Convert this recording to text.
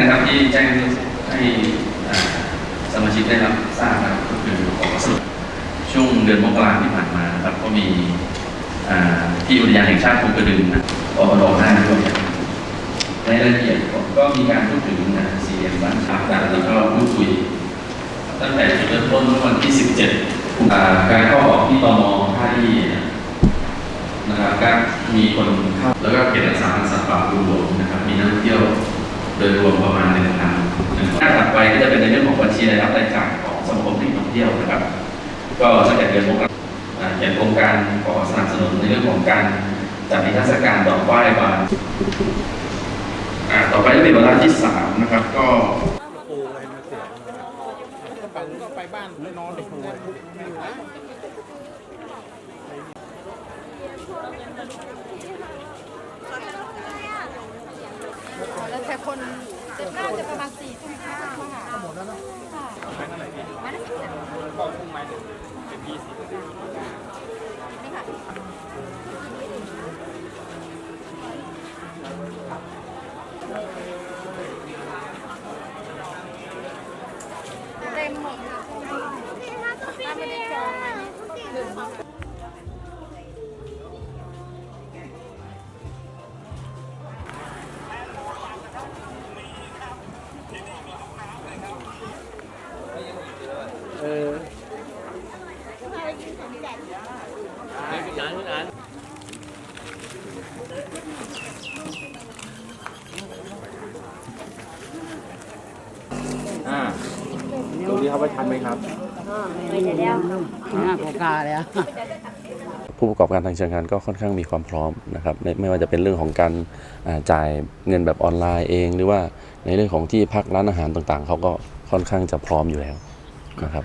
นะครับที่แจ้งให้สมาชิกได้รับทราบนะครับก็คือขอสรุปช่วงเดือนมกราที่ผ่านมานครับก็มีที่อุทยานแห่งชาติภูกระดึงนะปอรห้าด้วยในรายละเอียดก็มีการพูดถึงนะสี่เหลี่ยมบ้านฉากแล้วก็พูดคุย ตั้งแต่จุดเริ่มต้นเมื่อวันที่ 17 กาการเข้าออกที่ตมท่าที่นะครับก็มีคนเข้าแล้วก็เขตรักษาพันธุ์สัตว โดยรวมประมาณหนึ่งพันหนึ่งหน้าถัดไปก็จะเป็นในเรื่องของบัญชีรายรับรายจ่ายของสมาคมแห่ท่องเที่ยวนะครับ ก็ตั้งแต่เดือนมกราเขียนโครงการขอสนับสนุนในเรื่องของการจัดนิทรรศการดอกไม้บานต่อไปจะเป็นวาระที่สามนะครับ ก็ก็ไปบ้านไปนอนเด็กได้แล้ว แต่คนน่าจะประมาณสี่ทุ่มห้าค่ะหมดแล้วนะค่ะมาแล้วก็พุ่งไม้หนึ่งเป็นยี่สิบนี่ค่ะเต็มหมดค่ะถ้าไม่ได้จอง มาลืมอ่าตรงนี้เขาไปทันไหมครับหน้าโคกาเลยอะผู้ประกอบการทางเชิงการก็ค่อนข้างมีความพร้อมนะครับในไม่ว่าจะเป็นเรื่องของการอ่าจ่ายเงินแบบออนไลน์เอง หรือว่าในเรื่องของที่พักร้านอาหารต่างๆ เขาก็ค่อนข้างจะพร้อมอยู่แล้วนะครับ